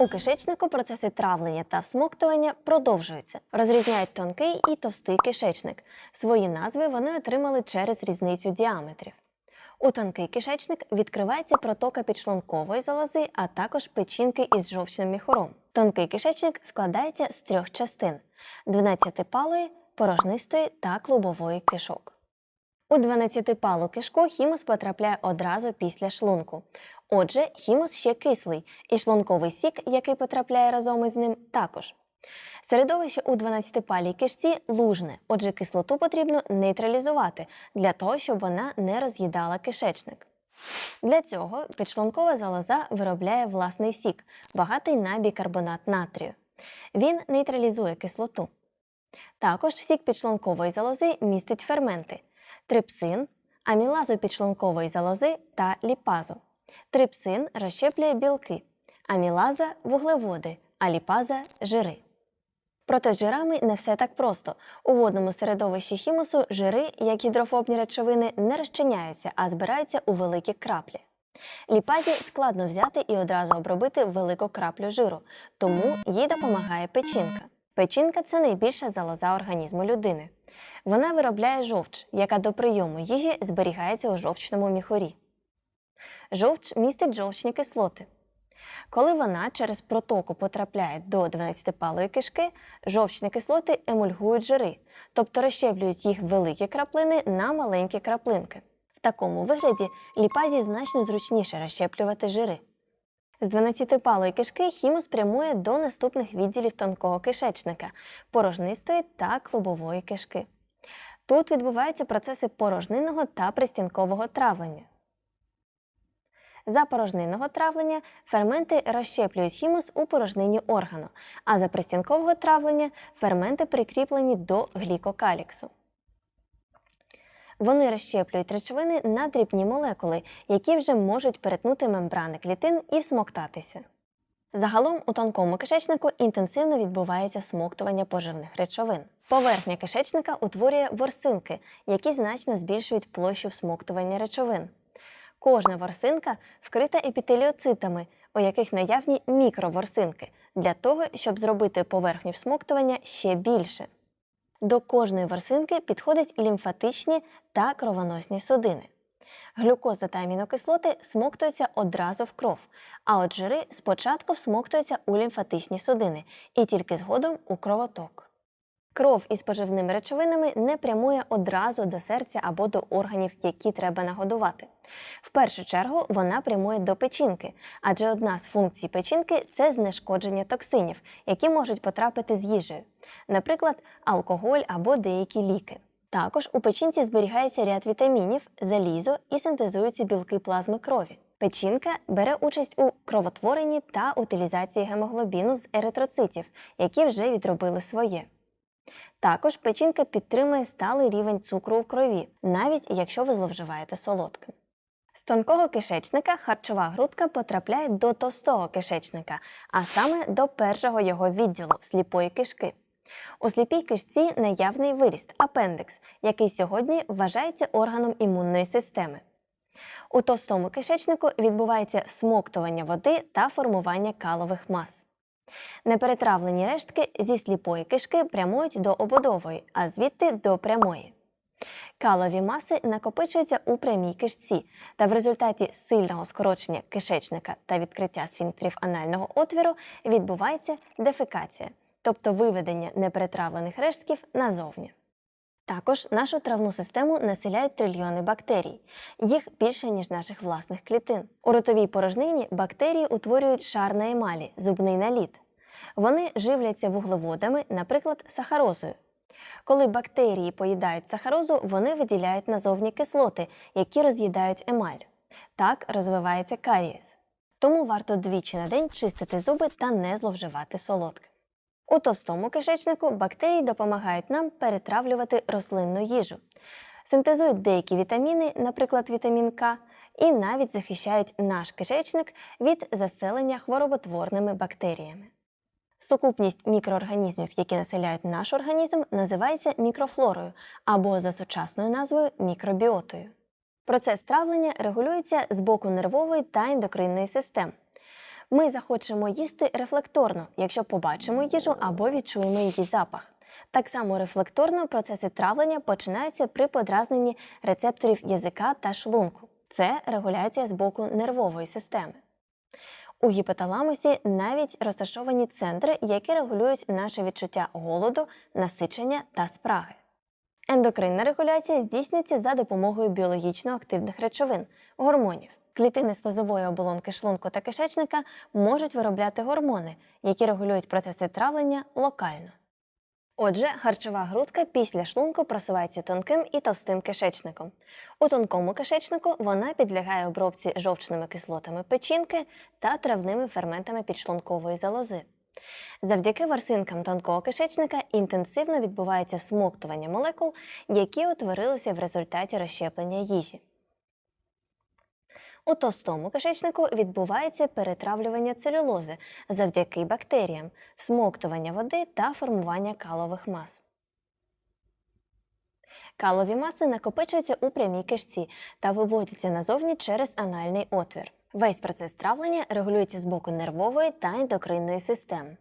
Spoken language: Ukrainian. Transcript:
У кишечнику процеси травлення та всмоктування продовжуються. Розрізняють тонкий і товстий кишечник. Свої назви вони отримали через різницю діаметрів. У тонкий кишечник відкривається протока підшлункової залози, а також печінки із жовчним міхуром. Тонкий кишечник складається з трьох частин: 12-палої, порожнистої та клубової кишок. У 12-палу кишку хімус потрапляє одразу після шлунку. Отже, хімус ще кислий, і шлунковий сік, який потрапляє разом із ним, також. Середовище у 12-палій кишці лужне, отже, кислоту потрібно нейтралізувати для того, щоб вона не роз'їдала кишечник. Для цього підшлункова залоза виробляє власний сік, багатий на бікарбонат натрію. Він нейтралізує кислоту. Також сік підшлункової залози містить ферменти трипсин, амілазу підшлункової залози та ліпазу. Трипсин розщеплює білки, амілаза вуглеводи, а ліпаза жири. Проте з жирами не все так просто. У водному середовищі хімусу жири, як гідрофобні речовини, не розчиняються, а збираються у великі краплі. Ліпазі складно взяти і одразу обробити велику краплю жиру, тому їй допомагає печінка. Печінка це найбільша залоза організму людини. Вона виробляє жовч, яка до прийому їжі зберігається у жовчному міхурі. Жовч містить жовчні кислоти. Коли вона через протоку потрапляє до 12-палої кишки, жовчні кислоти емульгують жири, тобто розщеплюють їх великі краплини на маленькі краплинки. В такому вигляді ліпазі значно зручніше розщеплювати жири. З 12-палої кишки хімус прямує до наступних відділів тонкого кишечника порожнистої та клубової кишки. Тут відбуваються процеси порожнинного та пристінкового травлення. За порожнинного травлення ферменти розщеплюють хімус у порожнині органу, а за пристінкового травлення ферменти прикріплені до глікокаліксу. Вони розщеплюють речовини на дрібні молекули, які вже можуть перетнути мембрани клітин і всмоктатися. Загалом у тонкому кишечнику інтенсивно відбувається смоктування поживних речовин. Поверхня кишечника утворює ворсинки, які значно збільшують площу всмоктування речовин. Кожна ворсинка вкрита епітеліоцитами, у яких наявні мікроворсинки, для того, щоб зробити поверхню всмоктування ще більше. До кожної ворсинки підходять лімфатичні та кровоносні судини. Глюкоза та амінокислоти смоктуються одразу в кров, а от жири спочатку всмоктуються у лімфатичні судини і тільки згодом у кровоток. Кров із поживними речовинами не прямує одразу до серця або до органів, які треба нагодувати. В першу чергу вона прямує до печінки, адже одна з функцій печінки це знешкодження токсинів, які можуть потрапити з їжею, наприклад, алкоголь або деякі ліки. Також у печінці зберігається ряд вітамінів, залізо і синтезуються білки плазми крові. Печінка бере участь у кровотворенні та утилізації гемоглобіну з еритроцитів, які вже відробили своє. Також печінка підтримує сталий рівень цукру у крові, навіть якщо ви зловживаєте солодким. З тонкого кишечника харчова грудка потрапляє до товстого кишечника, а саме до першого його відділу сліпої кишки. У сліпій кишці наявний виріст апендекс, який сьогодні вважається органом імунної системи. У товстому кишечнику відбувається всмоктування води та формування калових мас. Неперетравлені рештки зі сліпої кишки прямують до ободової, а звідти до прямої. Калові маси накопичуються у прямій кишці, та в результаті сильного скорочення кишечника та відкриття сфінктерів анального отвіру відбувається дефекація, тобто виведення неперетравлених рештків назовні. Також нашу травну систему населяють трильйони бактерій. Їх більше, ніж наших власних клітин. У ротовій порожнині бактерії утворюють шар на емалі, зубний наліт. Вони живляться вуглеводами, наприклад, сахарозою. Коли бактерії поїдають сахарозу, вони виділяють назовні кислоти, які роз'їдають емаль. Так розвивається карієс. Тому варто двічі на день чистити зуби та не зловживати солодким. У товстому кишечнику бактерії допомагають нам перетравлювати рослинну їжу, синтезують деякі вітаміни, наприклад, вітамін К, і навіть захищають наш кишечник від заселення хвороботворними бактеріями. Сукупність мікроорганізмів, які населяють наш організм, називається мікрофлорою або за сучасною назвою мікробіотою. Процес травлення регулюється з боку нервової та ендокринної систем. Ми захочемо їсти рефлекторно, якщо побачимо їжу або відчуємо її запах. Так само рефлекторно процеси травлення починаються при подразненні рецепторів язика та шлунку. Це регуляція з боку нервової системи. У гіпоталамусі навіть розташовані центри, які регулюють наше відчуття голоду, насичення та спраги. Ендокринна регуляція здійснюється за допомогою біологічно активних речовин гормонів. Клітини слизової оболонки шлунку та кишечника можуть виробляти гормони, які регулюють процеси травлення локально. Отже, харчова грудка після шлунку просувається тонким і товстим кишечником. У тонкому кишечнику вона підлягає обробці жовчними кислотами печінки та травними ферментами підшлункової залози. Завдяки ворсинкам тонкого кишечника інтенсивно відбувається всмоктування молекул, які утворилися в результаті розщеплення їжі. У товстому кишечнику відбувається перетравлювання целюлози завдяки бактеріям, всмоктування води та формування калових мас. Калові маси накопичуються у прямій кишці та виводяться назовні через анальний отвір. Весь процес травлення регулюється з боку нервової та ендокринної систем.